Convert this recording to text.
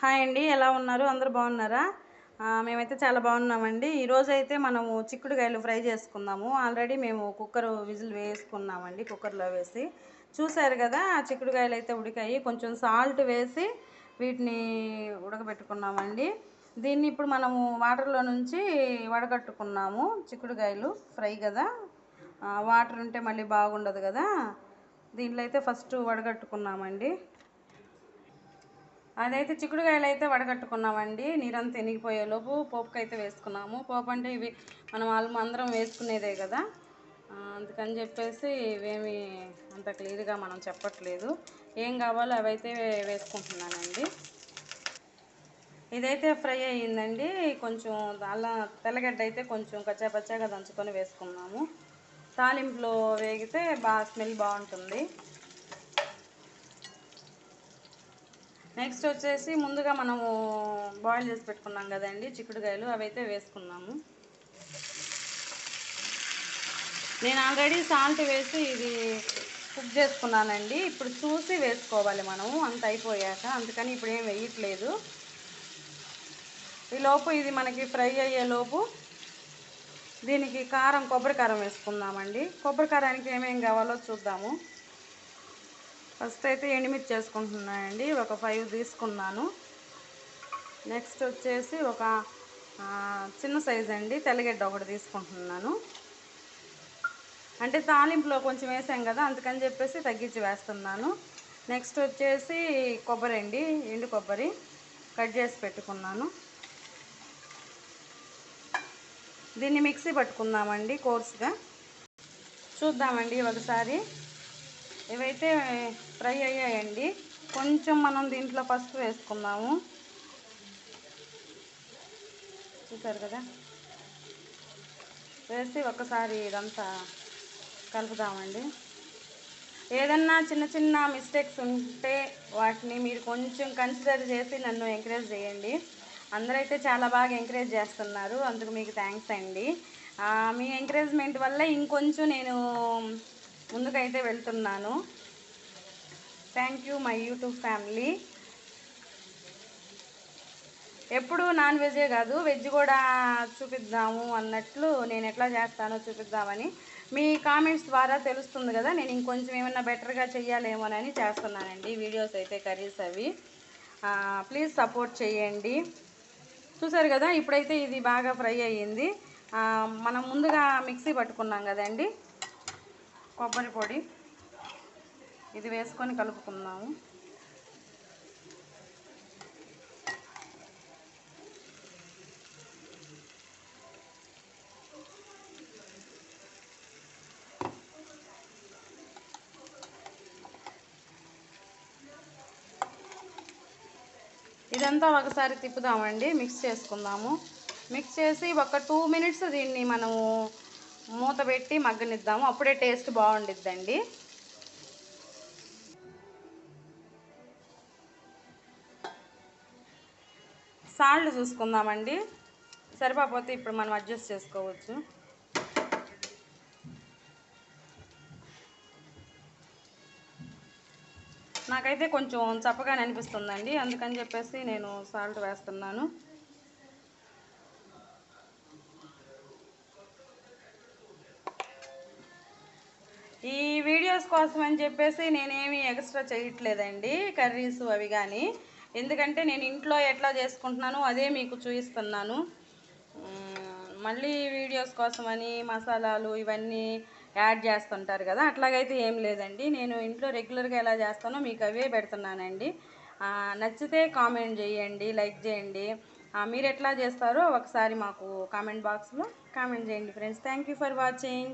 Hi అండి ఎలా ఉన్నారు? అందరు బాగున్నారా? మేమైతే చాలా బాగున్నామండి. ఈరోజు అయితే మనము చిక్కుడుకాయలు ఫ్రై చేసుకుందాము. ఆల్రెడీ మేము కుక్కర్ విజిల్ వేసుకున్నామండి కుక్కర్లో వేసి. చూసారు కదా ఆ చిక్కుడుకాయలు అయితే ఉడికాయి. కొంచెం సాల్ట్ వేసి వీటిని ఉడకబెట్టుకున్నామండి. దీన్ని ఇప్పుడు మనము వాటర్లో నుంచి వడగట్టుకున్నాము. చిక్కుడుకాయలు ఫ్రై కదా. వాటర్ ఉంటే మళ్ళీ బాగుండదు కదా. దీంట్లో అయితే ఫస్ట్ వడగట్టుకున్నామండి. అదైతే చిక్కుడుకాయలు అయితే వడగట్టుకున్నామండి. నీరంతా ఎనిగిపోయేలోపు పోపుకి అయితే వేసుకున్నాము. పోపు అంటే ఇవి మనం ఆల్మ అందరం వేసుకునేదే కదా. అందుకని చెప్పేసి ఇవేమి అంత క్లియర్గా మనం చెప్పట్లేదు. ఏం కావాలో అవైతే వేసుకుంటున్నానండి. ఇదైతే ఫ్రై అయ్యిందండి. కొంచెం అలా తెల్లగడ్డ అయితే కొంచెం కచ్చాపచ్చాగా దంచుకొని వేసుకున్నాము. తాలింపులో వేగితే బాగా స్మెల్ బాగుంటుంది. నెక్స్ట్ వచ్చేసి ముందుగా మనము బాయిల్ చేసి పెట్టుకున్నాం కదండి చిక్కుడుకాయలు అవి అయితే వేసుకున్నాము. నేను ఆల్రెడీ సాల్ట్ వేసి ఇది కుక్ చేసుకున్నానండి. ఇప్పుడు చూసి వేసుకోవాలి మనము అంత అయిపోయాక. అందుకని ఇప్పుడు ఏం వేయట్లేదు. ఈ లోపు ఇది మనకి ఫ్రై అయ్యేలోపు దీనికి కారం కొబ్బరి కారం వేసుకుందామండి. కొబ్బరి కారానికి ఏమేమి కావాలో చూద్దాము. ఫస్ట్ అయితే ఎండుమిర్చి చేసుకుంటున్నానండి ఒక ఫైవ్ తీసుకున్నాను. నెక్స్ట్ వచ్చేసి ఒక చిన్న సైజ్ అండి. తెల్లగడ్డ ఒకటి తీసుకుంటున్నాను. అంటే తాలింపులో కొంచెం వేసాం కదా అందుకని చెప్పేసి తగ్గించి వేస్తున్నాను. నెక్స్ట్ వచ్చేసి కొబ్బరి అండి ఎండు కొబ్బరి కట్ చేసి పెట్టుకున్నాను. దీన్ని మిక్సీ పట్టుకుందామండి కోర్స్గా చూద్దామండి ఒకసారి. ఇవైతే ఫ్రై అయ్యాయండి. కొంచెం మనం దీంట్లో పసుపు వేసుకుందాము. చూసారు కదా? వేసి ఒకసారి ఇదంతా కలుపుదామండి. ఏదన్నా చిన్న చిన్న మిస్టేక్స్ ఉంటే వాటిని మీరు కొంచెం కన్సిడర్ చేసి నన్ను ఎంకరేజ్ చేయండి. అందరైతే చాలా బాగా ఎంకరేజ్ చేస్తున్నారు. అందుకు మీకు థ్యాంక్స్ అండి. మీ ఎంకరేజ్మెంట్ వల్ల ఇంకొంచెం నేను ముందుకైతే వెళ్తున్నాను. Thank you my YouTube family ఎప్పుడు నాన్ వెజే కాదు వెజ్ కూడా చూపిద్దాము అన్నట్లు నేను ఎట్లా చేస్తానో చూపిద్దామని మీ కామెంట్స్ ద్వారా తెలుస్తుంది కదా నేను ఇంకొంచెం ఏమైనా బెటర్గా చెయ్యాలేమోనని చేస్తున్నానండి. వీడియోస్ అయితే కర్రీస్ అవి. ప్లీజ్ సపోర్ట్ చేయండి. చూసారు కదా ఇప్పుడైతే ఇది బాగా ఫ్రై అయ్యింది. మనం ముందుగా మిక్సీ పట్టుకున్నాం కదండి. కొబ్బరి పొడి ఇది వేసుకొని కలుపుకుందాము. ఇదంతా ఒకసారి తిప్పుదామండి మిక్స్ చేసుకుందాము. మిక్స్ చేసి ఒక టూ మినిట్స్ దీన్ని మనము మూత పెట్టి మగ్గనిద్దాము. అప్పుడే టేస్ట్ బాగుండిద్దండి. సాల్ట్ చూసుకుందామండి. సరిపోతే ఇప్పుడు మనం అడ్జస్ట్ చేసుకోవచ్చు. నాకైతే కొంచెం చప్పగానే అనిపిస్తుందండి. అందుకని చెప్పేసి నేను సాల్ట్ వేస్తున్నాను. ఈ వీడియోస్ కోసం అని చెప్పేసి నేనేమి ఎక్స్ట్రా చేయట్లేదండి కర్రీస్ అవి కానీ ఎందుకంటే నేను ఇంట్లో ఎట్లా చేసుకుంటున్నానో అదే మీకు చూపిస్తున్నాను. మళ్ళీ వీడియోస్ కోసమని మసాలాలు ఇవన్నీ యాడ్ చేస్తుంటారు కదా అట్లాగైతే ఏం లేదండి. నేను ఇంట్లో రెగ్యులర్గా ఎలా చేస్తానో మీకు అవే పెడుతున్నానండి. నచ్చితే కామెంట్ చేయండి లైక్ చేయండి. మీరు ఎట్లా చేస్తారో ఒకసారి మాకు కామెంట్ బాక్స్లో కామెంట్ చేయండి friends. Thank you for watching.